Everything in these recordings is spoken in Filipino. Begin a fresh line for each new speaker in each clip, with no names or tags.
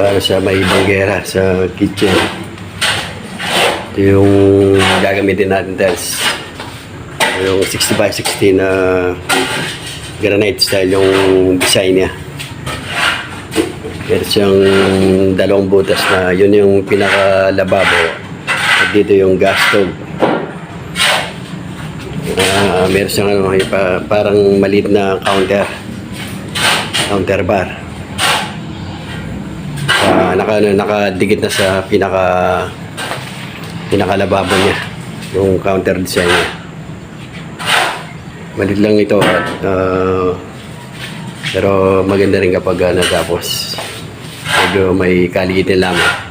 sa, sa may banggera, sa kitchen. Ito yung gagamitin natin tiles. Yung 60 by 60 na granite style yung design niya. Meron siyang dalawang butas na yun yung pinaka-lababo. At dito yung gas stove. Ah, meron siyang ano, parang maliit na counter. Counter bar. Ah, naka, nakadikit na sa pinaka pinakalababo niya. Yung counter design niya. Malit lang ito at ah, pero maganda rin kapag uh, natapos. Medyo may kaliitin lamang.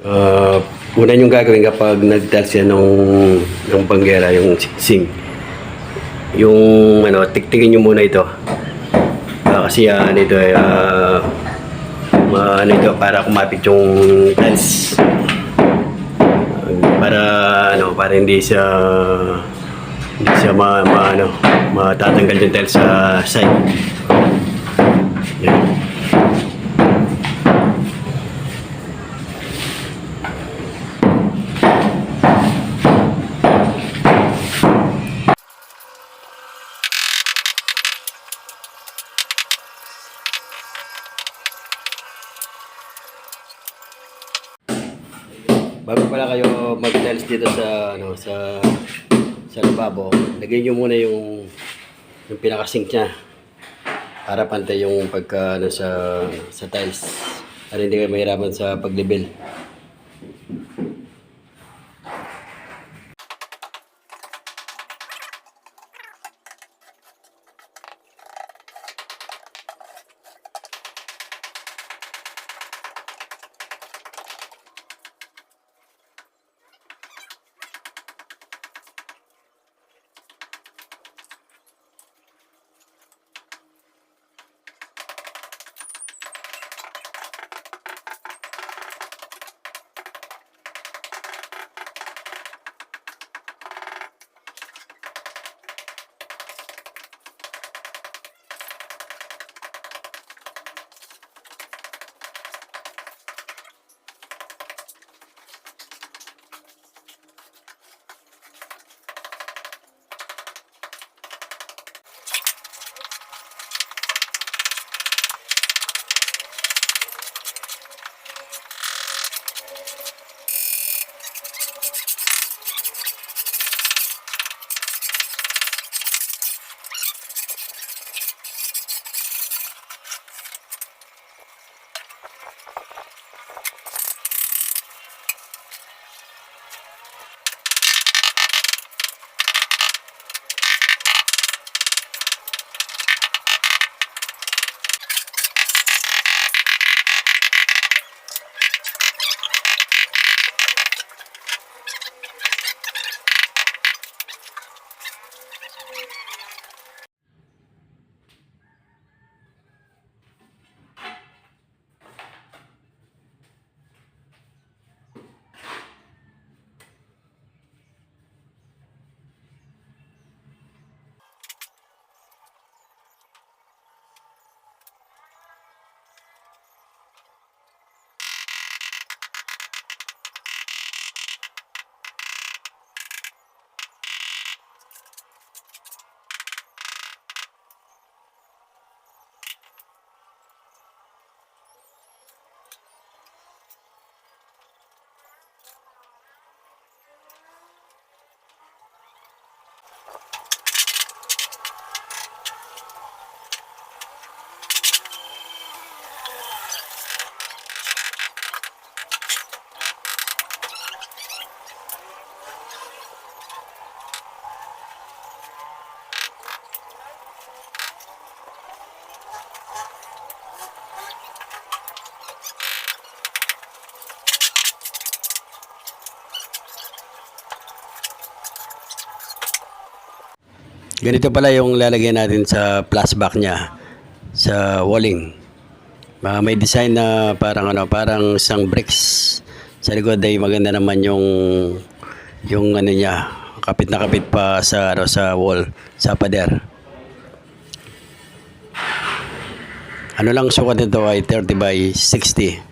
Uh, una yung gagawin kapag nag-tiles yan ng, ng banggera, yung sing. Yung ano, tiktikin nyo muna ito. Ah, kasi ah, ano ito, ah, ma- ano ito, para kumapit yung tiles. Para ano, para hindi siya hindi siya ma, ma ano, matatanggal yung tiles sa side. Yan. Bago pala kayo mag-tiles dito sa ano sa sa lababo, lagay niyo muna yung yung pinaka-sink niya para pantay yung pagka ano, sa sa tiles. Para hindi kayo mahirapan sa pag-level. Ganito pala yung lalagyan natin sa flashback niya sa walling. Ah, may design na parang ano, parang isang bricks. Sa likod ay maganda naman yung yung ano niya, kapit na kapit pa sa ano, sa wall, sa pader. Ano lang sukat nito ay 30 by 60.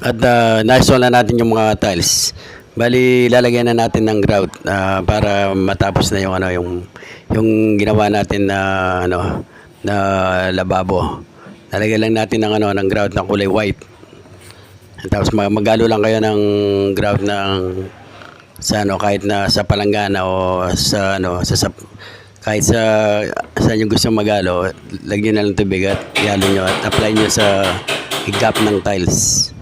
At uh, na-install na natin yung mga tiles. Bali, lalagyan na natin ng grout ah, para matapos na yung ano yung yung ginawa natin na ano na lababo. Lalagyan lang natin ng ano ng grout na kulay white. Tapos mag- magalo lang kayo ng grout ng sa ano kahit na sa palanggana o sa ano sa, sa kahit sa sa yung gusto magalo, lagyan na lang tubig at ihalo nyo at apply nyo sa gap ng tiles.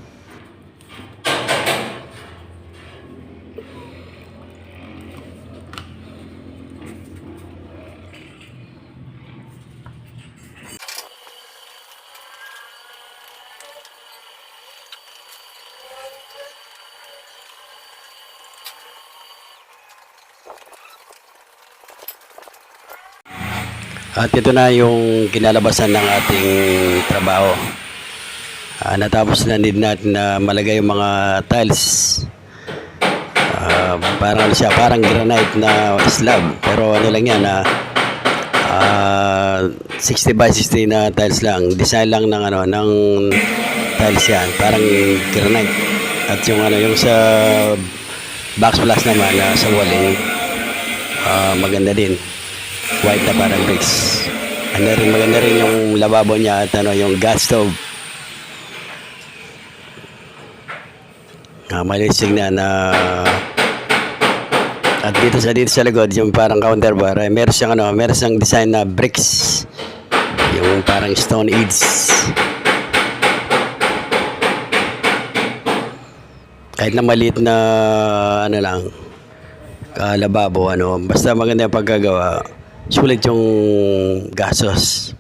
At ito na yung kinalabasan ng ating trabaho. Ah, natapos na din natin na malagay yung mga tiles. Ah, parang ano siya, parang granite na slab. Pero ano lang yan, na 60 by 60 na tiles lang. Design lang ng ano, ng tiles yan. Parang granite. At yung ano, yung sa box plus naman, na sa walling, ah, maganda din white na parang bricks. Ano rin, maganda rin yung lababo niya at ano, yung gas stove. Ah, malisig na na at dito sa dito sa likod yung parang counter bar eh, meron siyang ano meron siyang design na bricks yung parang stone age kahit na maliit na ano lang ah, lababo ano basta maganda yung pagkagawa sulit yung gasos